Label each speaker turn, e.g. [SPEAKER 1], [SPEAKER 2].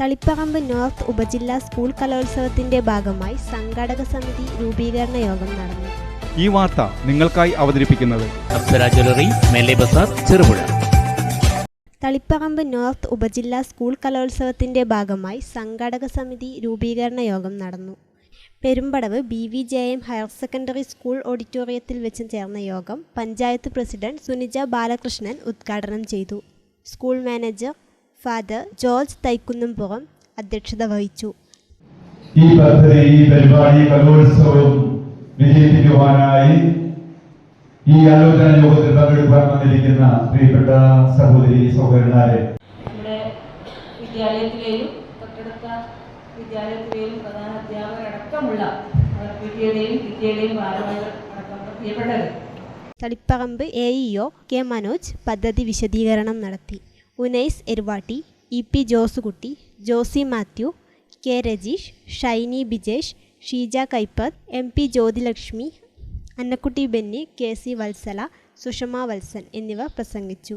[SPEAKER 1] Taliparamba north ഉപജില്ലാ school കലോത്സവത്തിന്റെ ഭാഗമായി സംഘാടക സമിതി രൂപീകരണ യോഗം നടന്നു.
[SPEAKER 2] ഈ വാർത്ത നിങ്ങൾക്കായി അവതരിപ്പിക്കുന്നത്
[SPEAKER 3] അപ്സര ജ്വല്ലറി മേലെ ബസാർ ചെറുപുഴ.
[SPEAKER 1] തളിപ്പറമ്പ് നോർത്ത് ഉപജില്ലാ സ്കൂൾ കലോത്സവത്തിന്റെ ഭാഗമായി സംഘാടക സമിതി രൂപീകരണ യോഗം നടന്നു. Perumpadavu B V J M higher secondary school ഓഡിറ്റോറിയത്തിൽ വെച്ച് ചേർന്ന യോഗം പഞ്ചായത്ത് പ്രസിഡന്റ് സുനിജ ബാലകൃഷ്ണൻ ഉദ്ഘാടനം ചെയ്തു. School manager father George Thaikkunnumpuram അധ്യക്ഷത വഹിച്ചു.
[SPEAKER 4] ഈ പദ്ധതി ഈ പരിപാടി കലോത്സവം വിജയിപ്പിക്കുവാനായി ഈ ആലോചന യോഗത്തിൽ പങ്കെടുക്കാൻ വന്നിരിക്കുന്ന പ്രിയപ്പെട്ട സഹോദരി സഹോദരന്മാരെ.
[SPEAKER 5] നമ്മുടെ വിദ്യാലയത്തിലെയും തൊട്ടടുത്ത വിദ്യാലയത്തിലെയും പ്രധാന അധ്യാപകരടക്കമുള്ള പി ടിയുടെയും പി ടിയുടെയും ഭാരവാഹികൾ അടക്കമുള്ള പ്രിയപ്പെട്ടവർ.
[SPEAKER 1] Taliparamba A E O K Manoj പദ്ധതി വിശദീകരണം നടത്തി. Unais Eruvatti E P Josukutty Josy Mathew K Rajeesh Shiny Bijesh Sheeja Kaippath M P Jyothilakshmi Annakkutty Benny K C Valsala Sushama Valsan എന്നിവ പ്രസംഗിച്ചു.